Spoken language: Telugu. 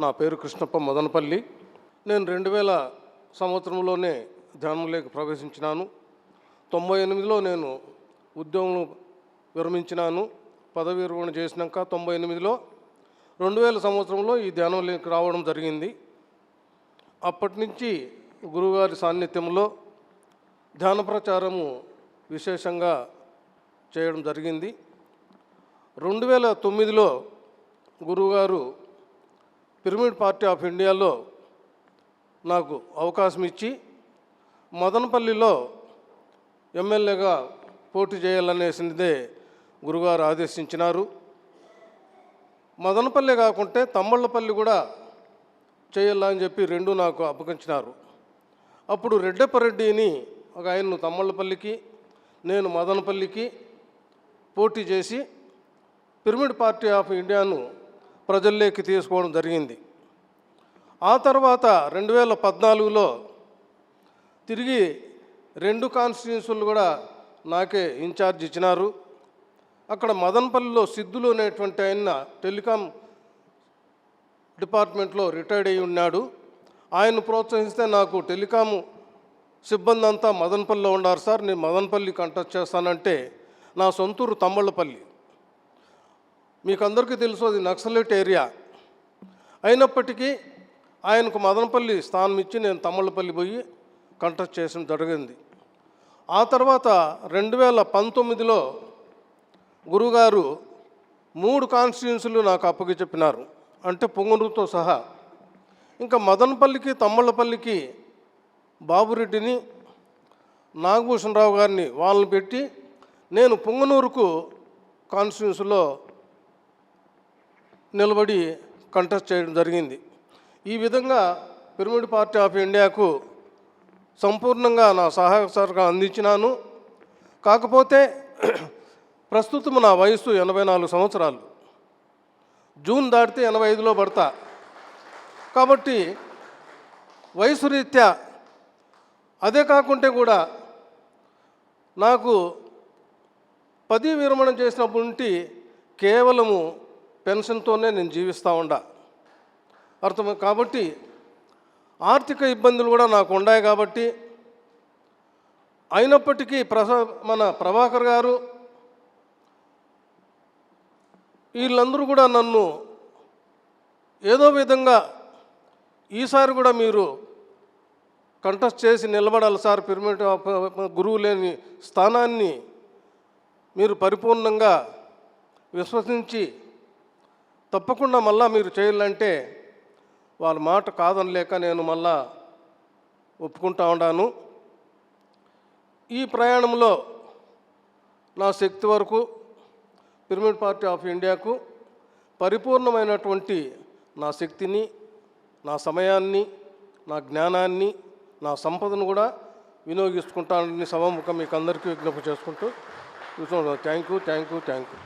నా పేరు కృష్ణప్ప మదనపల్లి. నేను రెండు వేల సంవత్సరంలోనే ధ్యానంలోకి ప్రవేశించినాను. తొంభై ఎనిమిదిలో నేను ఉద్యోగం విరమించినాను. పదవి విరమణ చేసినాక తొంభై ఎనిమిదిలో రెండు వేల సంవత్సరంలో ఈ ధ్యానంలోకి రావడం జరిగింది. అప్పటి నుంచి గురువుగారి సాన్నిధ్యంలో ధ్యాన ప్రచారము విశేషంగా చేయడం జరిగింది. రెండు వేల తొమ్మిదిలో గురువుగారు పిరమిడ్ పార్టీ ఆఫ్ ఇండియాలో నాకు అవకాశం ఇచ్చి మదనపల్లిలో ఎమ్మెల్యేగా పోటీ చేయాలనేసిందే గురుగారు ఆదేశించినారు. మదనపల్లి కాకుంటే తమ్మళ్ళపల్లి కూడా చేయాలని చెప్పి రెండు నాకు అప్పగించినారు. అప్పుడు రెడ్డప్పరెడ్డిని ఒక ఆయన్ను తమ్మళ్ళపల్లికి నేను మదనపల్లికి పోటీ చేసి పిరమిడ్ పార్టీ ఆఫ్ ఇండియాను ప్రజల్లోకి తీసుకోవడం జరిగింది. ఆ తర్వాత రెండు వేల పద్నాలుగులో తిరిగి రెండు కాన్స్టిట్యూన్సీలు కూడా నాకే ఇన్ఛార్జ్ ఇచ్చినారు. అక్కడ మదనపల్లిలో సిద్ధులు అనేటువంటి ఆయన టెలికాం డిపార్ట్మెంట్లో రిటైర్డ్ అయి ఉన్నాడు. ఆయన ప్రోత్సహిస్తే నాకు టెలికాము సిబ్బంది అంతా మదనపల్లిలో ఉన్నారు సార్. నేను మదనపల్లి కంటెస్ట్ చేస్తానంటే నా సొంతూరు తమ్మళ్ళపల్లి. మీకు అందరికీ తెలుసు అది నక్సలైట్ ఏరియా. అయినప్పటికీ ఆయనకు మదనపల్లి స్థానం ఇచ్చి నేను తమ్మళ్ళపల్లి పోయి కంటెస్ట్ చేసిన జరిగింది. ఆ తర్వాత రెండు వేల పంతొమ్మిదిలో గురుగారు మూడు కాన్స్టిట్యూన్సీలు నాకు అప్పగి చెప్పినారు. అంటే పొంగునూరుతో సహా. ఇంకా మదనపల్లికి తమ్మళ్ళపల్లికి బాబురెడ్డిని నాగభూషణరావు గారిని వాళ్ళని పెట్టి నేను పొంగనూరుకు కాన్స్టిట్యూన్సీలో నిలబడి కంటెస్ట్ చేయడం జరిగింది. ఈ విధంగా పిరమిడ్ పార్టీ ఆఫ్ ఇండియాకు సంపూర్ణంగా నా సహాయ సహకారం అందించినాను. కాకపోతే ప్రస్తుతం నా వయసు ఎనభై నాలుగు సంవత్సరాలు. జూన్ దాటితే ఎనభై ఐదులో పడతా. కాబట్టి వయసు రీత్యా అదే కాకుంటే కూడా నాకు పది విరమణ చేసినప్పటి నుండి కేవలము పెన్షన్తోనే నేను జీవిస్తూ ఉండా. అర్థం కాబట్టి ఆర్థిక ఇబ్బందులు కూడా నాకు ఉన్నాయి కాబట్టి అయినప్పటికీ ప్రసా మన ప్రభాకర్ గారు వీళ్ళందరూ కూడా నన్ను ఏదో విధంగా ఈసారి కూడా మీరు కంటెస్ట్ చేసి నిలబడాలి సార్ పిరమిడ్ ఆఫ్ గురువు లేని స్థానాన్ని మీరు పరిపూర్ణంగా విశ్వసించి తప్పకుండా మళ్ళా మీరు చేయాలంటే వాళ్ళ మాట కాదనలేక నేను మళ్ళా ఒప్పుకుంటా ఉన్నాను ఈ ప్రయాణంలో నా శక్తి వరకు పిరమిడ్ పార్టీ ఆఫ్ ఇండియాకు పరిపూర్ణమైనటువంటి నా శక్తిని నా సమయాన్ని నా జ్ఞానాన్ని నా సంపదను కూడా వినియోగించుకుంటానని సభాముఖం మీకు అందరికీ విజ్ఞప్తి చేసుకుంటూ thank you thank you thank you.